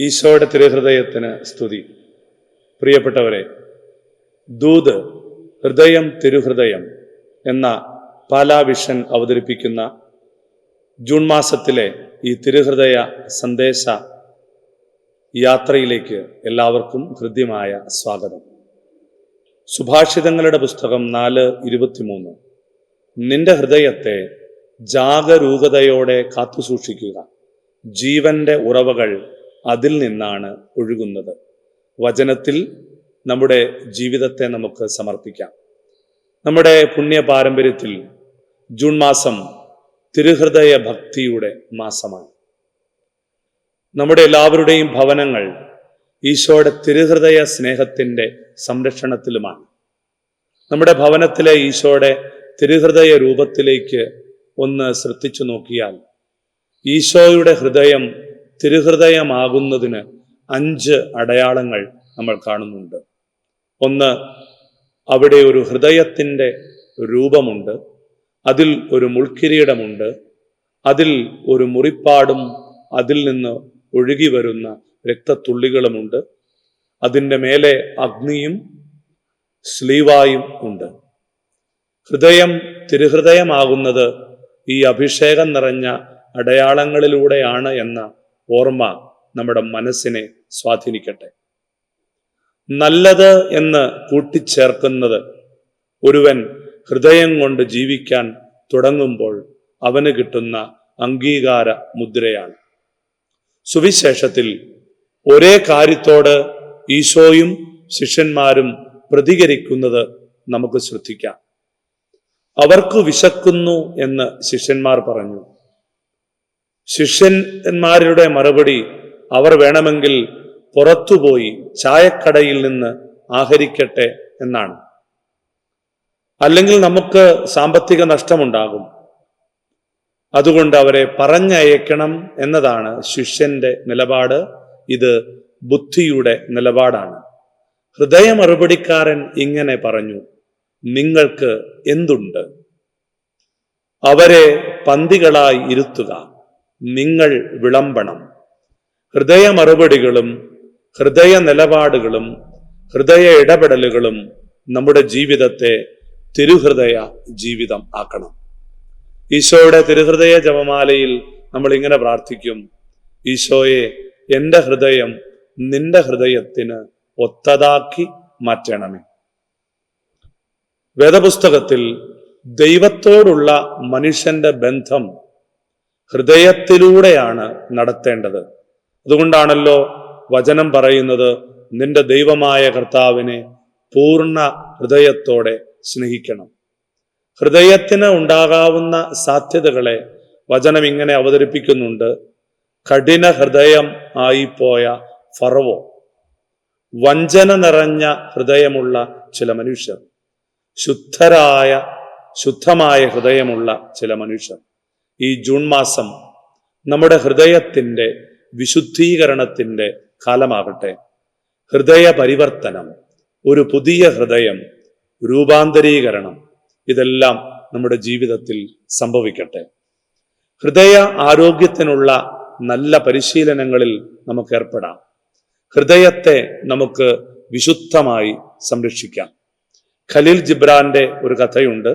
ഈശോയുടെ തിരുഹൃദയത്തിന് സ്തുതി. പ്രിയപ്പെട്ടവരെ ദൂത് ഹൃദയം തിരുഹൃദയം എന്ന പാലാവിഷൻ അവതരിപ്പിക്കുന്ന ജൂൺ മാസത്തിലെ ഈ തിരുഹൃദയ സന്ദേശ യാത്രയിലേക്ക് എല്ലാവർക്കും ഹൃദ്യമായ സ്വാഗതം. സുഭാഷിതങ്ങളുടെ പുസ്തകം നാല് ഇരുപത്തിമൂന്ന്. നിന്റെ ഹൃദയത്തെ ജാഗരൂകതയോടെ കാത്തുസൂക്ഷിക്കുക. ജീവന്റെ ഉറവകൾ അതിൽ നിന്നാണ് ഒഴുകുന്നത്. വചനത്തിൽ നമ്മുടെ ജീവിതത്തെ നമുക്ക് സമർപ്പിക്കാം. നമ്മുടെ പുണ്യ പാരമ്പര്യത്തിൽ ജൂൺ മാസം തിരുഹൃദയ ഭക്തിയുടെ മാസമാണ്. നമ്മുടെ എല്ലാവരുടെയും ഭവനങ്ങൾ ഈശോയുടെ തിരുഹൃദയ സ്നേഹത്തിന്റെ സംരക്ഷണത്തിലുമാണ്. നമ്മുടെ ഭവനത്തിലെ ഈശോയുടെ തിരുഹൃദയ രൂപത്തിലേക്ക് ഒന്ന് ശ്രദ്ധിച്ചു നോക്കിയാൽ ഈശോയുടെ ഹൃദയം തിരുഹൃദയമാകുന്നതിന് അഞ്ച് അടയാളങ്ങൾ നമ്മൾ കാണുന്നുണ്ട്. ഒന്ന് അവിടെ ഒരു ഹൃദയത്തിന്റെ രൂപമുണ്ട്. അതിൽ ഒരു മുൾക്കിരീടമുണ്ട്. അതിൽ ഒരു മുറിപ്പാടും അതിൽ നിന്ന് ഒഴുകി വരുന്ന രക്തത്തുള്ളികളുമുണ്ട്. അതിന്റെ മേലെ അഗ്നിയും സ്ലീവായും ഉണ്ട്. ഹൃദയം തിരുഹൃദയമാകുന്നത് ഈ അഭിഷേകം നിറഞ്ഞ അടയാളങ്ങളിലൂടെയാണ് എന്ന ഓർമ്മ നമ്മുടെ മനസ്സിനെ സ്വാധീനിക്കട്ടെ. നല്ലത് എന്ന് കൂട്ടിച്ചേർക്കുന്നത് ഒരുവൻ ഹൃദയം കൊണ്ട് ജീവിക്കാൻ തുടങ്ങുമ്പോൾ അവന് കിട്ടുന്ന അംഗീകാര മുദ്രയാണ്. സുവിശേഷത്തിൽ ഒരേ കാര്യത്തോട് ഈശോയും ശിഷ്യന്മാരും പ്രതികരിക്കുന്നത് നമുക്ക് ശ്രദ്ധിക്കാം. അവർക്ക് വിശക്കുന്നു എന്ന് ശിഷ്യന്മാർ പറഞ്ഞു. ശിഷ്യന്മാരുടെ മറുപടി അവർ വേണമെങ്കിൽ പുറത്തുപോയി ചായക്കടയിൽ നിന്ന് ആഹരിക്കട്ടെ എന്നാണ്. അല്ലെങ്കിൽ നമുക്ക് സാമ്പത്തിക നഷ്ടമുണ്ടാകും. അതുകൊണ്ട് അവരെ പറഞ്ഞയക്കണം എന്നതാണ് ശിഷ്യന്റെ നിലപാട്. ഇത് ബുദ്ധിയുടെ നിലപാടാണ്. ഹൃദയ മറുപടിക്കാരൻ ഇങ്ങനെ പറഞ്ഞു നിങ്ങൾക്ക് എന്തുണ്ട്? അവരെ പന്തികളായി ഇരുത്തുക. നിങ്ങൾ വിളമ്പണം. ഹൃദയ മറുപടികളും ഹൃദയ നിലപാടുകളും ഹൃദയ ഇടപെടലുകളും നമ്മുടെ ജീവിതത്തെ തിരുഹൃദയ ജീവിതം ആക്കണം. ഈശോയുടെ തിരുഹൃദയ ജപമാലയിൽ നമ്മൾ ഇങ്ങനെ പ്രാർത്ഥിക്കും ഈശോയെ എന്റെ ഹൃദയം നിന്റെ ഹൃദയത്തിന് ഒത്തതാക്കി മാറ്റണമേ. വേദപുസ്തകത്തിൽ ദൈവത്തോടുള്ള മനുഷ്യന്റെ ബന്ധം ഹൃദയത്തിലൂടെയാണ് നടത്തേണ്ടത്. അതുകൊണ്ടാണല്ലോ വചനം പറയുന്നത് നിന്റെ ദൈവമായ കർത്താവിനെ പൂർണ ഹൃദയത്തോടെ സ്നേഹിക്കണം. ഹൃദയത്തിന് ഉണ്ടാകാവുന്ന സാധ്യതകളെ വചനം ഇങ്ങനെ അവതരിപ്പിക്കുന്നുണ്ട്. കഠിന ഹൃദയം ആയിപ്പോയ ഫറവോ. വഞ്ചന നിറഞ്ഞ ഹൃദയമുള്ള ചില മനുഷ്യർ. ശുദ്ധരായ ശുദ്ധമായ ഹൃദയമുള്ള ചില മനുഷ്യർ. ഈ ജൂൺ മാസം നമ്മുടെ ഹൃദയത്തിന്റെ വിശുദ്ധീകരണത്തിന്റെ കാലമാകട്ടെ. ഹൃദയ പരിവർത്തനം ഒരു പുതിയ ഹൃദയം രൂപാന്തരീകരണം ഇതെല്ലാം നമ്മുടെ ജീവിതത്തിൽ സംഭവിക്കട്ടെ. ഹൃദയ ആരോഗ്യത്തിനുള്ള നല്ല പരിശീലനങ്ങളിൽ നമുക്ക് ഏർപ്പെടാം ഹൃദയത്തെ നമുക്ക് വിശുദ്ധമായി സംരക്ഷിക്കാം. ഖലീൽ ജിബ്രാന്റെ ഒരു കഥയുണ്ട്.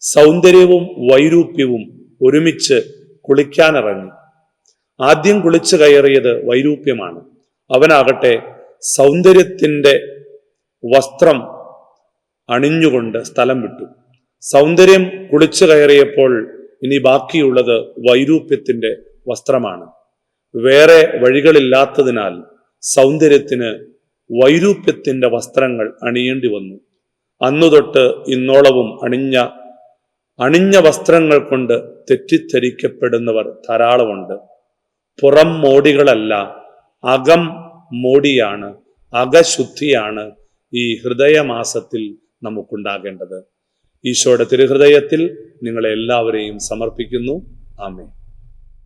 സൗന്ദര്യവും വൈരൂപ്യവും ഒരുമിച്ച് കുളിക്കാനിറങ്ങി. ആദ്യം കുളിച്ചു കയറിയത് വൈരൂപ്യമാണ്. അവനാകട്ടെ സൗന്ദര്യത്തിന്റെ വസ്ത്രം അണിഞ്ഞുകൊണ്ട് സ്ഥലം വിട്ടു. സൗന്ദര്യം കുളിച്ചു കയറിയപ്പോൾ ഇനി ബാക്കിയുള്ളത് വൈരൂപ്യത്തിന്റെ വസ്ത്രമാണ്. വേറെ വഴികളില്ലാത്തതിനാൽ സൗന്ദര്യത്തിന് വൈരൂപ്യത്തിന്റെ വസ്ത്രങ്ങൾ അണിയേണ്ടി വന്നു. അന്നു തൊട്ട് ഇന്നോളവും അണിഞ്ഞ അണിഞ്ഞ വസ്ത്രങ്ങൾ കൊണ്ട് തെറ്റിദ്ധരിക്കപ്പെടുന്നവർ ധാരാളമുണ്ട്. പുറം മോടികളല്ല അകം മോടിയാണ് അകശുദ്ധിയാണ് ഈ ഹൃദയമാസത്തിൽ നമുക്കുണ്ടാകേണ്ടത്. ഈശോയുടെ തിരുഹൃദയത്തിൽ നിങ്ങളെ എല്ലാവരെയും സമർപ്പിക്കുന്നു. ആമേ